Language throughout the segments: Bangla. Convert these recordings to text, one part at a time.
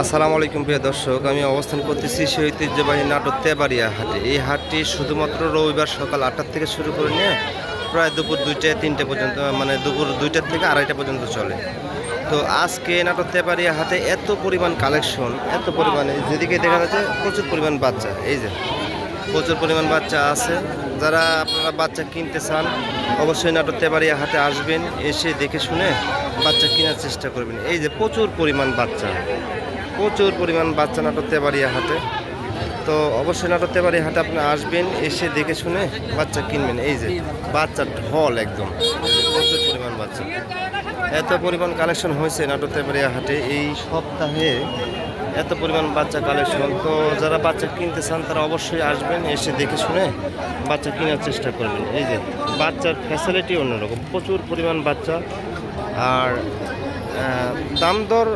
আসসালামু আলাইকুম প্রিয় দর্শক, আমি অবস্থান করতেছি সেই ঐতিহ্যবাহী নাটক তেবাড়িয়া হাটে। এই হাটটি শুধুমাত্র রবিবার সকাল আটটার থেকে শুরু করে নিয়ে প্রায় দুপুর দুইটা, তিনটে পর্যন্ত মানে দুপুর দুইটার থেকে আড়াইটা পর্যন্ত চলে। তো আজকে নাটক তেবাড়িয়া হাটে এত পরিমাণ কালেকশন, এত পরিমাণে, যেদিকে দেখা যাচ্ছে প্রচুর পরিমাণ বাচ্চা, এই যে প্রচুর পরিমাণ বাচ্চা আছে। যারা আপনারা বাচ্চা কিনতে চান, অবশ্যই নাটক তেবাড়িয়া হাটে আসবেন, এসে দেখে শুনে বাচ্চা কেনার চেষ্টা করবেন। এই যে প্রচুর পরিমাণ বাচ্চা। প্রচুর পরিমাণ বাচ্চা নাটক তেবাড়িয়া হাটে। তো অবশ্যই নাটক তেবাড়িয়া হাটে আপনি আসবেন, এসে দেখে শুনে বাচ্চা কিনবেন। এই যে বাচ্চা ঢল একদম। প্রচুর পরিমাণ বাচ্চা। এত পরিমাণ কালেকশন হয়েছে নাটক তেবাড়িয়া হাটে। এই সপ্তাহে এত পরিমাণ বাচ্চা কালেকশন তো যারা বাচ্চা কিনতে চান, তারা অবশ্যই আসবেন, এসে দেখে শুনে বাচ্চা কেনার চেষ্টা করবেন। এই যে, বাচ্চার ফ্যাসিলিটি অন্যরকম। প্রচুর পরিমাণ বাচ্চা। আর দাম দর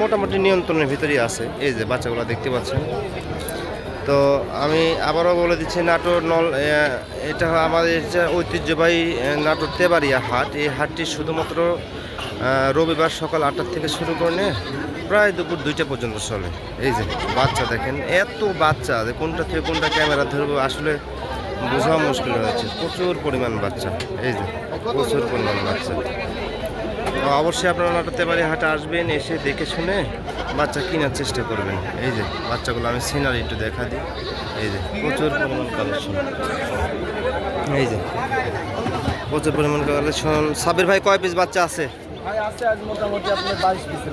মোটামুটি নিয়ন্ত্রণের ভিতরেই আছে। এই যে বাচ্চাগুলো দেখতে পাচ্ছেন। তো আমি আবারও বলে দিচ্ছি, নাটোর নল এটা আমাদের ঐতিহ্যবাহী নাটোর তেবাড়িয়া হাট। এই হাটটি শুধুমাত্র রবিবার সকাল আটটার থেকে শুরু করে প্রায় দুপুর দুইটা পর্যন্ত চলে। এই যে বাচ্চা দেখেন, এত বাচ্চা যে কোনটা থেকে কোনটা ক্যামেরা ধরবো আসলে বোঝা মুশকিল হয়েছে। প্রচুর পরিমাণ বাচ্চা। এই যে প্রচুর পরিমাণ বাচ্চা। অবশ্যই আপনারা নাটোর তেবাড়ি হাটে আসবেন এসে দেখে শুনে বাচ্চা কেনার চেষ্টা করবেন। এই যে বাচ্চাগুলো আমি সিনারি একটু দেখা দিই। এই যে প্রচুর পরিমাণ কালেকশন এই যে প্রচুর পরিমাণ কালেকশন সাবির ভাই কয় পিস বাচ্চা আছে?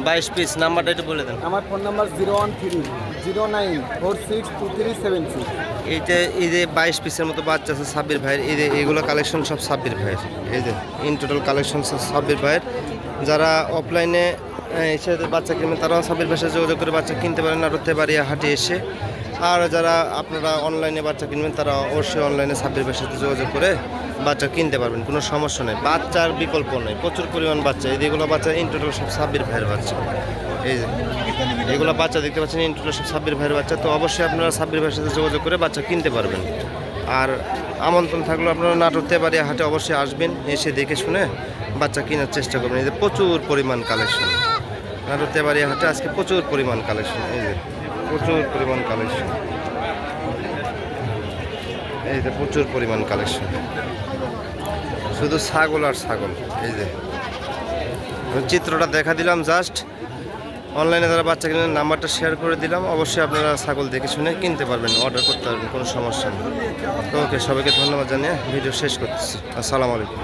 বাইশ পিস নাম্বারটা একটু বলে দেন। আমার phone number zero one three zero nine four six two three seven six এইটা, এই যে বাইশ পিসের মতো বাচ্চা আছে সাব্বির ভাইয়ের, এই যে এগুলো কালেকশন সব সাব্বির ভাইয়ের। এই যে ইন টোটাল কালেকশন সব সাব্বির ভাইয়ের। যারা অফলাইনে এসে বাচ্চা কিনবেন তারাও সাব্বির সাথে যোগাযোগ করে বাচ্চা কিনতে পারেন নাটতে বাড়িয়া হাটে এসে। আর যারা আপনারা অনলাইনে বাচ্চা কিনবেন, তারা অবশ্যই অনলাইনে সাব্বির ভাইয়ের সাথে যোগাযোগ করে বাচ্চা কিনতে পারবেন, কোনো সমস্যা নেই। বাচ্চার বিকল্প নেই, প্রচুর পরিমাণ বাচ্চা। এই যেগুলো বাচ্চা ইন টোটাল সব সাব্বির ভাইয়ের বাচ্চা। এই এগুলো বাচ্চা দেখতে পাচ্ছেন ইন্টারনেট সব সাব্বির ভাইয়ের বাচ্চা। তো অবশ্যই আপনারা সাব্বির ভাইয়ের সাথে যোগাযোগ করে বাচ্চা কিনতে পারবেন। আর আমন্ত্রণ থাকলেও আপনারা নাটোর তেবাড়িয়া হাটে অবশ্যই আসবেন, এসে দেখে শুনে বাচ্চা কেনার চেষ্টা করবেন। এই যে প্রচুর পরিমাণ কালেকশন। নাটোর তেবাড়িয়া হাটে আজকে প্রচুর পরিমাণ কালেকশন। এই যে, প্রচুর পরিমাণ কালেকশন। এই যে, প্রচুর পরিমাণ কালেকশন। শুধু ছাগল আর ছাগল। এই যে, চিত্রটা দেখা দিলাম জাস্ট। অনলাইনে যারা বাচ্চা কিনে নাম্বারটা শেয়ার করে দিলাম। অবশ্যই আপনারা ছাগল দেখে শুনে কিনতে পারবেন অর্ডার করতে পারবেন, কোনো সমস্যা নেই। ওকে সবাইকে ধন্যবাদ জানিয়ে ভিডিও শেষ করতেছি। আসসালামু আলাইকুম।